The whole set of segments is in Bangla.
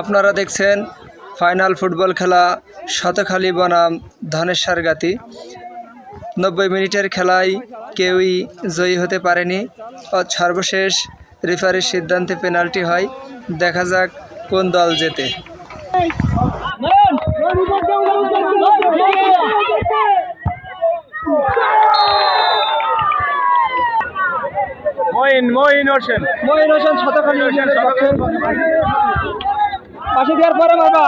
আপনারা দেখছেন ফাইনাল ফুটবল খেলা শতখালী বনাম ধনেশ্বর গাতি। নব্বই মিনিটের খেলায় কেউই জয়ী হতে পারেনি। সর্বশেষ রেফারির সিদ্ধান্তে পেনাল্টি হয়। দেখা যাক কোন দল জেতে? মইন মইন হোসেন। মহিন হোসেন শতখালী পাশে দেওয়ার পরে বাবা।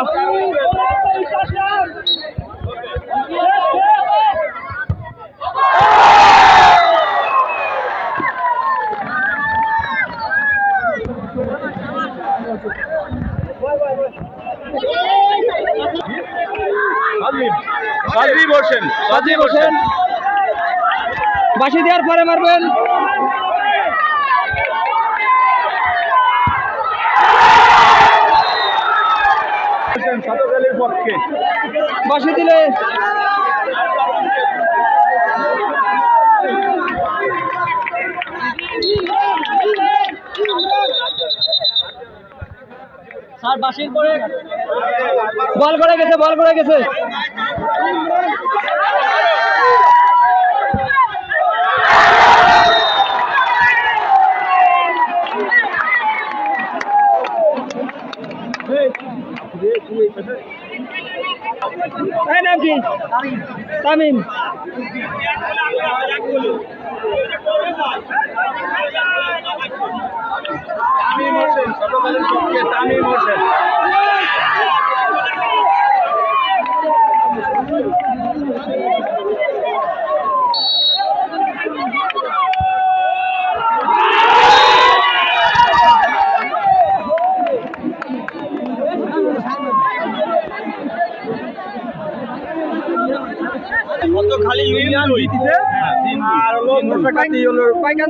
সাজিব সাজিব হোসেন সাজিব হোসেন। বাসি দেওয়ার পরে মারবেন। বাসি দিলে স্যার বাসির পরে বল করে গেছে বল করে গেছে। নাম কি? তামিম। শতকালীর পক্ষে তামিম হোসেন খালি ইউনিয়ন হইতিছে আর হলো পাইকান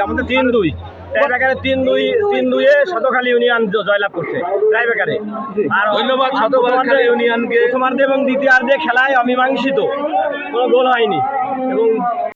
আমাদের তিন দুই। টাইব্রেকারে তিন দুই তিন দুইয়ে শতখালী ইউনিয়ন জয়লাভ করছে টাইব্রেকারে। আর ধন্যবাদ শতখালী ইউনিয়নকে। প্রথমার্ধে এবং দ্বিতীয়ার্ধে খেলায় অমীমাংসিত। কোনো গোল হয়নি। এবং